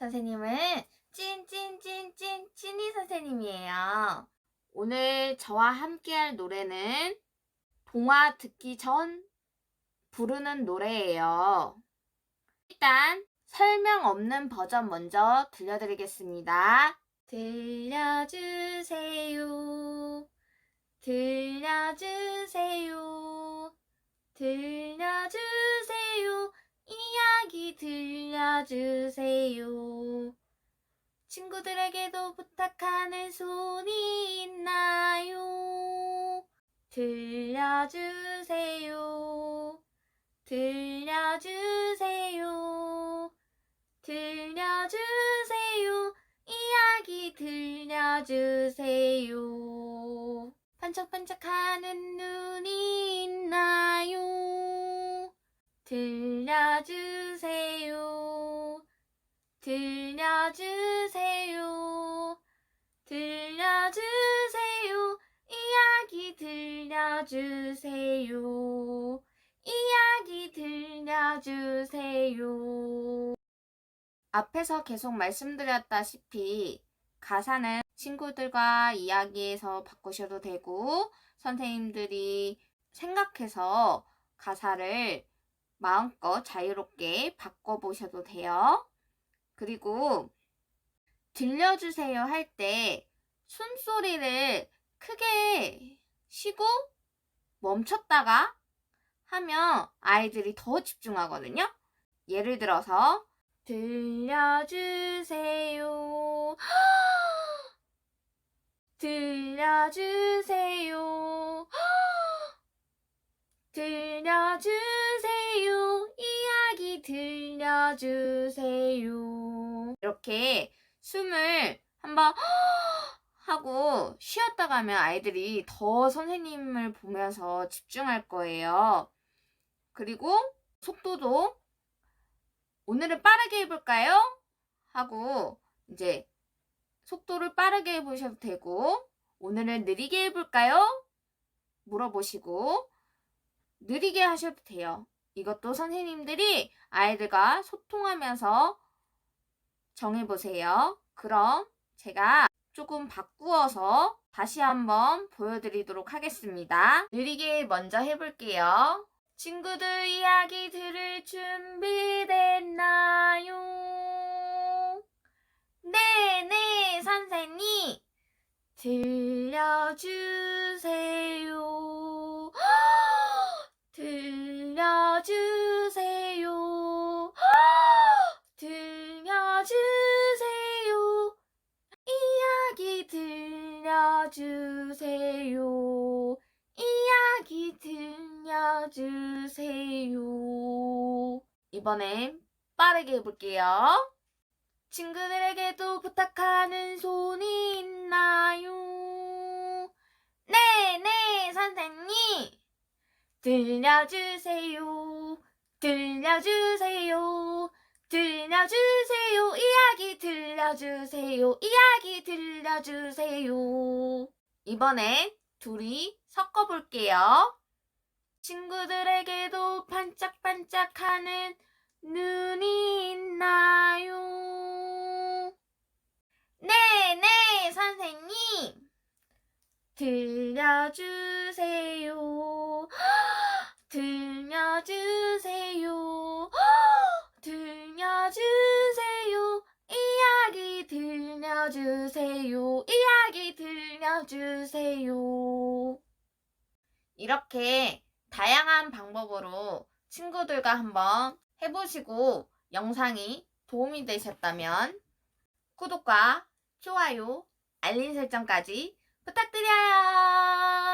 선생님은 찐찐찐찐 찐이 선생님이에요. 오늘 저와 함께 할 노래는 동화 듣기 전 부르는 노래예요. 일단 설명 없는 버전 먼저 들려드리겠습니다. 들려주세요. 들려주세요. 들려주세요. 이야기 들려주세요. 친구들에게도 부탁하는 손이 있나요? 들려주세요. 들려주세요. 들려주세요. 이야기 들려주세요. 반짝반짝하는 눈이 있나요? 들려주세요. 들려주세요. 들려주세요. 이야기 들려주세요. 앞에서 계속 말씀드렸다시피 가사는 친구들과 이야기해서 바꾸셔도 되고 선생님들이 생각해서 가사를 마음껏 자유롭게 바꿔보셔도 돼요. 그리고 들려주세요 할 때 숨소리를 크게 쉬고 멈췄다가 하면 아이들이 더 집중하거든요. 예를 들어서 들려주세요. 들려주세요. 들려주세요. 이야기 들려주세요. 이렇게 숨을 한번 하고 쉬었다 가면 아이들이 더 선생님을 보면서 집중할 거예요. 그리고 속도도 오늘은 빠르게 해볼까요? 하고 이제 속도를 빠르게 해보셔도 되고 오늘은 느리게 해볼까요? 물어보시고 느리게 하셔도 돼요. 이것도 선생님들이 아이들과 소통하면서 정해보세요. 그럼 제가 조금 바꾸어서 다시 한번 보여드리도록 하겠습니다. 느리게 먼저 해볼게요. 친구들 이야기 들을 준비됐나요? 네, 네, 선생님. 들 들려주세요. 이야기 들려주세요. 이번엔 빠르게 해볼게요. 친구들에게도 부탁하는 손이 있나요? 네, 네, 선생님. 들려주세요. 들려주세요. 들려주세요. 이야기 들려주세요. 이야기 들려주세요. 이번엔 둘이 섞어볼게요. 친구들에게도 반짝반짝하는 눈이 있나요? 네, 네, 선생님. 들려주세요. 들려주세요. 이렇게 다양한 방법으로 친구들과 한번 해보시고 영상이 도움이 되셨다면 구독과 좋아요, 알림 설정까지 부탁드려요.